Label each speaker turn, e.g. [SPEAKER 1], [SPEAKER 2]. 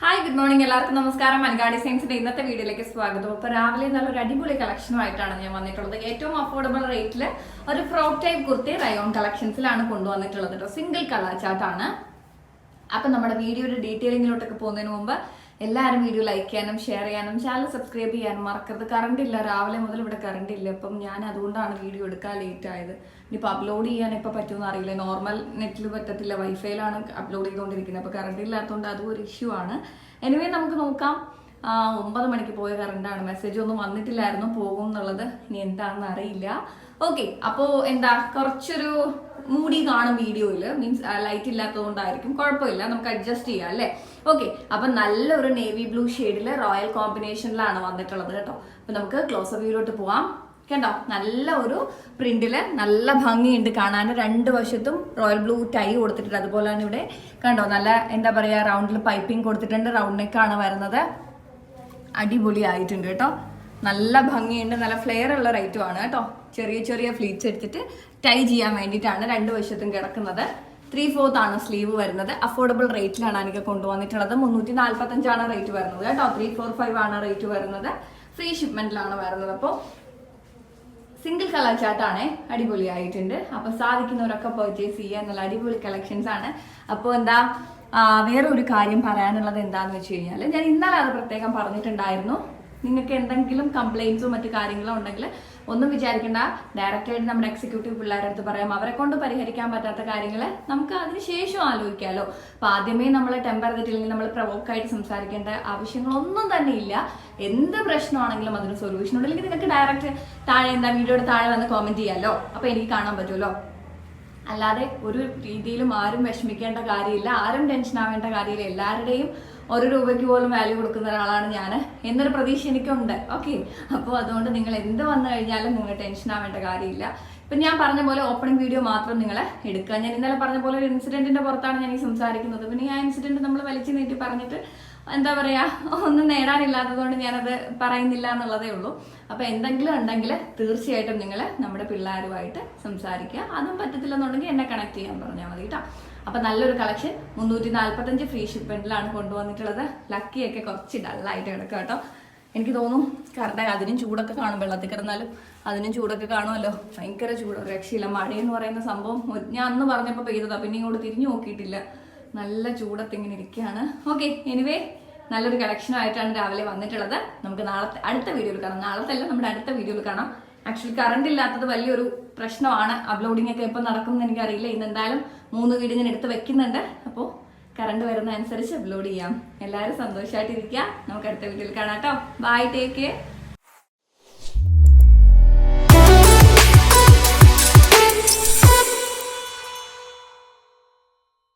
[SPEAKER 1] Hi good morning എല്ലാവർക്കും നമസ്കാരം. മൻഗാടി സയൻസിന്റെ ഇന്നത്തെ വീഡിയോയിലേക്ക് സ്വാഗതം. അപ്പൊ രാവിലെ നല്ലൊരു അടിപൊളി കളക്ഷനുമായിട്ടാണ് ഞാൻ വന്നിട്ടുള്ളത്. ഏറ്റവും അഫോർഡബിൾ റേറ്റിൽ ഒരു ഫ്രോക്ക് ടൈപ്പ് കുർത്തി റയോൺ കളക്ഷൻസിലാണ് കൊണ്ടുവന്നിട്ടുള്ളത് സിംഗിൾ കളർ ചാർട്ടാണ് അപ്പൊ നമ്മുടെ വീഡിയോയുടെ ഡീറ്റെയിലിങ്ങിലോട്ടൊക്കെ പോകുന്നതിന് മുമ്പ് എല്ലാവരും വീഡിയോ ലൈക്ക് ചെയ്യാനും ഷെയർ ചെയ്യാനും ചാനൽ സബ്സ്ക്രൈബ് ചെയ്യാനും മറക്കരുത്. കറണ്ട് ഇല്ല. രാവിലെ മുതൽ ഇവിടെ കറണ്ട് ഇല്ല. അപ്പം ഞാൻ അതുകൊണ്ടാണ് വീഡിയോ എടുക്കാൻ ലേറ്റ് ആയത്. ഇനിയിപ്പോൾ അപ്ലോഡ് ചെയ്യാൻ ഇപ്പോൾ പറ്റുമെന്ന് അറിയില്ല. നോർമൽ നെറ്റിൽ പറ്റത്തില്ല. വൈഫൈയിലാണ് അപ്ലോഡ് ചെയ്തുകൊണ്ടിരിക്കുന്നത്. അപ്പോൾ കറണ്ട് ഇല്ലാത്തതുകൊണ്ട് അതും ഒരു ഇഷ്യൂ ആണ്. എനിവേ നമുക്ക് നോക്കാം. ഒമ്പത് മണിക്ക് പോയ കറണ്ടാണ് മെസ്സേജ് ഒന്നും വന്നിട്ടില്ലായിരുന്നു. പോകും എന്നുള്ളത് ഇനി എന്താണെന്ന് അറിയില്ല. ഓക്കെ അപ്പോൾ എന്താ? കുറച്ചൊരു മൂടി കാണും വീഡിയോയിൽ മീൻസ് ലൈറ്റ് ഇല്ലാത്തതുകൊണ്ടായിരിക്കും. കുഴപ്പമില്ല. നമുക്ക് അഡ്ജസ്റ്റ് ചെയ്യാം അല്ലേ? ഓക്കെ അപ്പൊ നല്ലൊരു നേവി ബ്ലൂ ഷെയ്ഡിൽ റോയൽ കോമ്പിനേഷനിലാണ് വന്നിട്ടുള്ളത് കേട്ടോ. അപ്പൊ നമുക്ക് ക്ലോസ് വ്യൂയിലോട്ട് പോവാം. കണ്ടോ നല്ല ഒരു പ്രിന്റിൽ നല്ല ഭംഗിയുണ്ട് കാണാൻ രണ്ട് വശത്തും റോയൽ ബ്ലൂ ടൈ കൊടുത്തിട്ടുണ്ട്. അതുപോലെ തന്നെ ഇവിടെ കണ്ടോ? നല്ല എന്താ പറയാ റൗണ്ടിൽ പൈപ്പിംഗ് കൊടുത്തിട്ടുണ്ട്. റൗണ്ട് നെക്കാണ് വരുന്നത്. അടിപൊളി ആയിട്ടുണ്ട് കേട്ടോ. നല്ല ഭംഗിയുണ്ട് നല്ല ഫ്ലെയർ ഉള്ള റൈറ്റും ആണ് കേട്ടോ. ചെറിയ ചെറിയ ഫ്ലീറ്റ്സ് എടുത്തിട്ട് ടൈ ചെയ്യാൻ വേണ്ടിയിട്ടാണ് രണ്ട് വശത്തും കിടക്കുന്നത്. ത്രീ ഫോർത്ത് ആണ് സ്ലീവ് വരുന്നത്. അഫോർഡബിൾ റേറ്റിലാണ് എനിക്ക് കൊണ്ടുവന്നിട്ടുള്ളത്. മുന്നൂറ്റി നാല്പത്തഞ്ചാണ് റേറ്റ് വരുന്നത് കേട്ടോ. ത്രീ ഫോർ ഫൈവ് ആണ് റേറ്റ് വരുന്നത്. ഫ്രീ ഷിപ്മെന്റിലാണ് വരുന്നത്. അപ്പോൾ സിംഗിൾ കളർ ചാർട്ടാണ് അടിപൊളിയായിട്ടുണ്ട്. അപ്പോൾ സാധിക്കുന്നവരൊക്കെ പർച്ചേസ് ചെയ്യുക എന്നുള്ള അടിപൊളി കളക്ഷൻസ് ആണ്. അപ്പോൾ എന്താ വേറെ ഒരു കാര്യം പറയാനുള്ളത് എന്താന്ന് വെച്ച് കഴിഞ്ഞാൽ ഞാൻ ഇന്നലെ അത് പ്രത്യേകം പറഞ്ഞിട്ടുണ്ടായിരുന്നു. നിങ്ങൾക്ക് എന്തെങ്കിലും കംപ്ലയിൻസോ മറ്റു കാര്യങ്ങളോ ഉണ്ടെങ്കിൽ ഒന്നും വിചാരിക്കേണ്ട. ഡയറക്റ്റായിട്ട് നമ്മുടെ എക്സിക്യൂട്ടീവ് പിള്ളേരുടെ അടുത്ത് പറയാം. അവരെ കൊണ്ട് പരിഹരിക്കാൻ പറ്റാത്ത കാര്യങ്ങൾ നമുക്ക് അതിന് ശേഷം ആലോചിക്കാമല്ലോ അപ്പൊ ആദ്യമേ നമ്മൾ ടെമ്പർ തെറ്റില്ലെങ്കിൽ നമ്മൾ പ്രവോക്കായിട്ട് സംസാരിക്കേണ്ട ആവശ്യങ്ങളൊന്നും തന്നെ ഇല്ല. എന്ത് പ്രശ്നമാണെങ്കിലും അതിന് സൊല്യൂഷൻ ഉണ്ടെങ്കിൽ നിങ്ങൾക്ക് ഡയറക്റ്റ് താഴെ എന്താ വീഡിയോയുടെ താഴെ വന്ന് കോമെന്റ് ചെയ്യാമല്ലോ അപ്പൊ എനിക്ക് കാണാൻ പറ്റുമല്ലോ. അല്ലാതെ ഒരു രീതിയിലും ആരും വിഷമിക്കേണ്ട കാര്യമില്ല ആരും ടെൻഷൻ ആവേണ്ട കാര്യമില്ല. എല്ലാവരുടെയും ഒരു രൂപയ്ക്ക് പോലും വാല്യൂ കൊടുക്കുന്ന ഒരാളാണ് ഞാൻ എന്നൊരു പ്രതീക്ഷ എനിക്കുണ്ട്. ഓക്കെ അപ്പോൾ അതുകൊണ്ട് നിങ്ങൾ എന്ത് വന്നു കഴിഞ്ഞാലും നിങ്ങൾ ടെൻഷൻ ആവേണ്ട കാര്യമില്ല. ഇപ്പം ഞാൻ പറഞ്ഞ പോലെ ഓപ്പണിംഗ് വീഡിയോ മാത്രം നിങ്ങൾ എടുക്കുക. ഞാൻ ഇന്നലെ പറഞ്ഞ പോലെ ഒരു ഇൻസിഡന്റിന്റെ പുറത്താണ് ഞാൻ ഈ സംസാരിക്കുന്നത്. പിന്നെ ആ ഇൻസിഡന്റ് നമ്മൾ വലിച്ചു നീട്ടി പറഞ്ഞിട്ട് എന്താ പറയാ ഒന്നും നേടാനില്ലാത്തതുകൊണ്ട് ഞാനത് പറയുന്നില്ല എന്നുള്ളതേ ഉള്ളൂ. അപ്പൊ എന്തെങ്കിലും ഉണ്ടെങ്കിൽ തീർച്ചയായിട്ടും നിങ്ങൾ നമ്മുടെ പിള്ളേരുമായിട്ട് സംസാരിക്കുക. അതും പറ്റത്തില്ലെന്നുണ്ടെങ്കിൽ എന്നെ കണക്ട് ചെയ്യാൻ പറഞ്ഞാൽ മതി കേട്ടോ. അപ്പൊ നല്ലൊരു കളക്ഷൻ മുന്നൂറ്റി നാല്പത്തഞ്ച് ഫ്രീ ഷിപ്മെന്റിലാണ് കൊണ്ടുവന്നിട്ടുള്ളത്. ലക്കിയൊക്കെ കുറച്ച് ഡള്ളായിട്ട് കിടക്കുക കേട്ടോ. എനിക്ക് തോന്നും കറുടെ അതിനും ചൂടൊക്കെ കാണും വെള്ളത്തിൽ കിടന്നാലും. അതിനും ചൂടൊക്കെ കാണുമല്ലോ. ഭയങ്കര ചൂട്. രക്ഷയില്ല. മഴയെന്ന് പറയുന്ന സംഭവം ഞാൻ അന്ന് പറഞ്ഞപ്പോൾ പെയ്തതാ. പിന്നെ ഇങ്ങോട്ട് തിരിഞ്ഞു നോക്കിയിട്ടില്ല. നല്ല ചൂടത്ത് ഇങ്ങനെ ഇരിക്കുകയാണ്. ഓക്കെ എനിവേ നല്ലൊരു കളക്ഷനായിട്ടാണ് രാവിലെ വന്നിട്ടുള്ളത്. നമുക്ക് നാളെ അടുത്ത വീഡിയോയിൽ കാണാം. നാളത്തെ അല്ല നമ്മുടെ അടുത്ത വീഡിയോയിൽ കാണാം. ആക്ച്വലി കറണ്ട് ഇല്ലാത്തത് വലിയൊരു പ്രശ്നമാണ്. അപ്ലോഡിംഗ് ഒക്കെ എപ്പോൾ നടക്കുമെന്ന് എനിക്കറിയില്ല. ഇന്ന് എന്തായാലും മൂന്ന് വീഡിയോ ഞാൻ എടുത്ത് വെക്കുന്നുണ്ട്. അപ്പോൾ കറണ്ട് വരുന്ന അനുസരിച്ച് അപ്ലോഡ് ചെയ്യാം. എല്ലാവരും സന്തോഷമായിട്ടിരിക്കുക നമുക്ക് അടുത്ത വീഡിയോയിൽ കാണാം കേട്ടോ. Bye take care